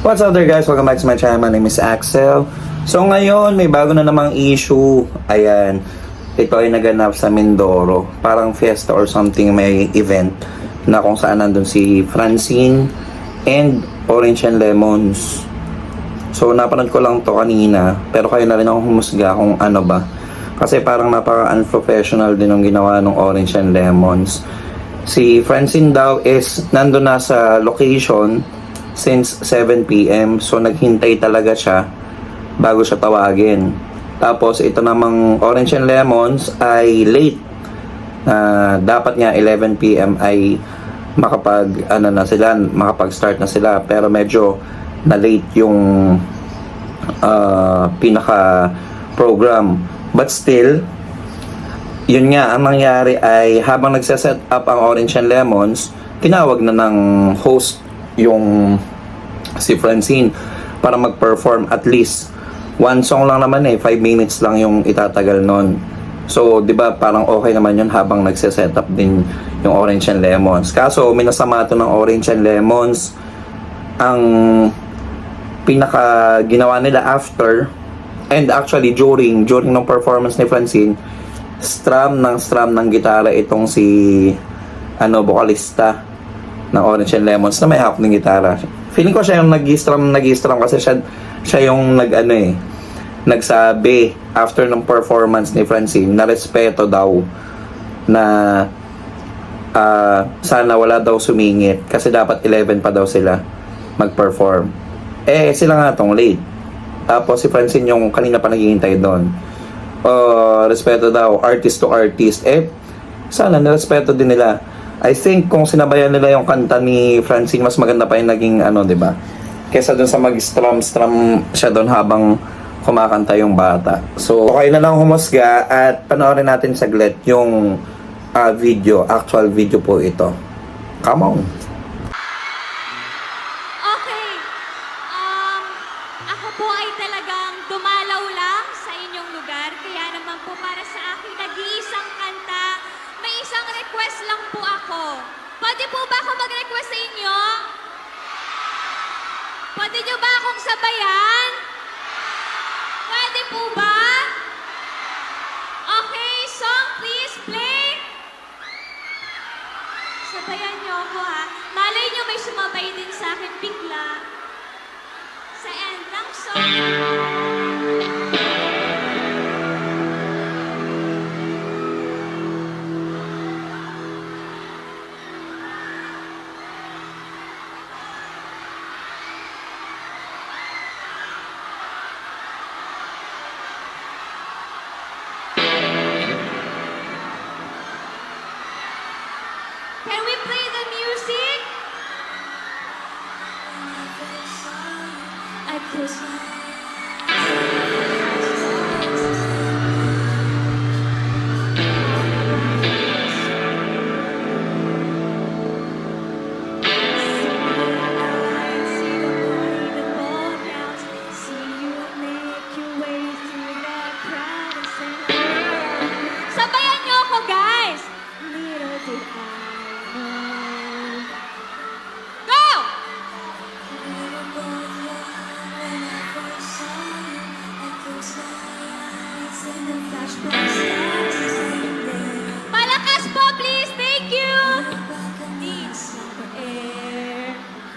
What's up there guys? Welcome back to my channel. My name is Axel. So ngayon, may bago na namang issue. Ayan. Ito ay naganap sa Mindoro. Parang fiesta or something may event na kung saan nandun si Francine and Orange and Lemons. So napanood ko lang to kanina pero kayo na rin ako humusga kung ano ba. Kasi parang napaka-unprofessional din ang ginawa ng Orange and Lemons. Si Francine daw is nandun na sa location since 7pm. So naghintay talaga siya bago siya tawagin. Tapos ito namang Orange and Lemons ay late. na dapat nga 11pm ay makapag ano na sila, makapag-start na sila pero medyo na late yung uh, pinaka program. But still, yun nga, ang nangyari ay habang nagsaset up ang Orange and Lemons, tinawag na ng host yung si Francine para mag-perform at least one song lang naman eh, 5 minutes lang yung itatagal nun. So, di ba parang okay naman yun habang nagse-set up din yung Orange and Lemons. Kaso, minasama to ng Orange and Lemons ang pinaka ginawa nila after and actually during during ng performance ni Francine strum ng strum ng gitara itong si ano vocalista ng Orange and Lemons na may hawak ng gitara. Feeling ko siya yung nag-strum nag-strum kasi siya siya yung nag ano eh nagsabi after ng performance ni Francine na respeto daw na ah, sana wala daw sumingit kasi dapat 11 pa daw sila mag-perform. Eh, sila nga tong late. Tapos si Francine yung kanina pa naghihintay doon. Uh, respeto daw, artist to artist. Eh, sana nirespeto din nila. I think kung sinabayan nila yung kanta ni Francine, mas maganda pa yung naging ano, di ba? Kesa dun sa mag-strum-strum siya doon habang kumakanta yung bata. So, okay na lang humusga at panoorin natin saglit yung ah, video, actual video po ito. Come on! Okay. Um, ako po ay talagang dumalaw lang sa inyong lugar. Kaya naman po para sa akin, nag-iisang kanta. Isang request lang po ako. Pwede po ba ako mag-request sa inyo? Pwede nyo ba akong sabayan? Pwede po ba? Okay, song please play. Sabayan niyo ako ha. Malay niyo may sumabay din sa akin bigla. Sa end ng song. I Palakas po, please! Thank you!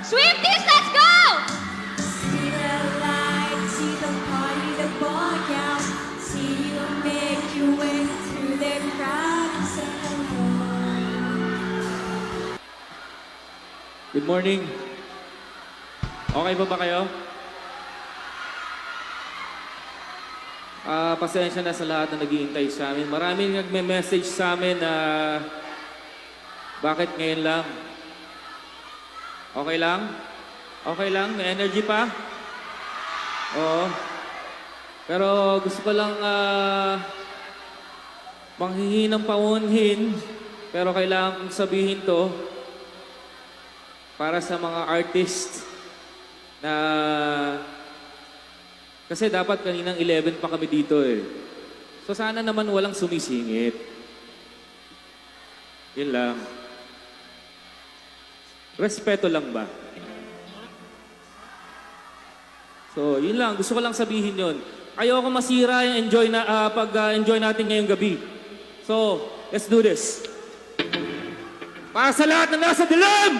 Swifties, let's go! See the light, see the party, the boy out. See you make your way through the crowd and say hello. Good morning. Okay pa ba kayo? Ah, pasensya na sa lahat na naghihintay sa amin. Maraming nagme-message sa amin na bakit ngayon lang? Okay lang? Okay lang? May energy pa? Oo. Pero gusto ko lang ah, manghihinang paunhin pero kailangan kong sabihin to para sa mga artist na kasi dapat kaninang 11 pa kami dito eh. So sana naman walang sumisingit. Yun lang. Respeto lang ba? So, yun lang. Gusto ko lang sabihin yun. Ayoko masira yung enjoy na, ah, pag-enjoy natin ngayong gabi. So, let's do this. Para sa lahat na nasa dilim!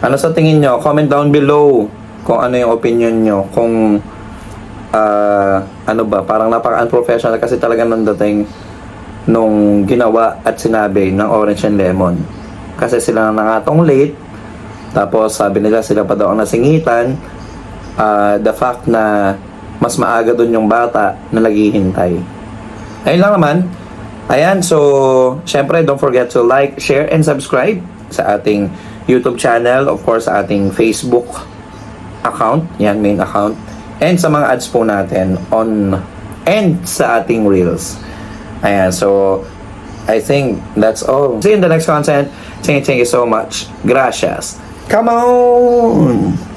Ano sa tingin nyo? Comment down below kung ano yung opinion nyo. Kung ah, ano ba, parang napaka-unprofessional kasi talaga dating nung ginawa at sinabi ng Orange and Lemon. Kasi sila na nangatong late. Tapos sabi nila sila pa daw ang nasingitan. Ah, the fact na mas maaga dun yung bata na naghihintay. Ayun lang naman. Ayan, so, syempre, don't forget to like, share, and subscribe sa ating YouTube channel, of course, ating Facebook account, yan, main account, and sa mga ads po natin on, and sa ating Reels. Ayan, so, I think that's all. See you in the next content. Thank thank you so much. Gracias. Come on!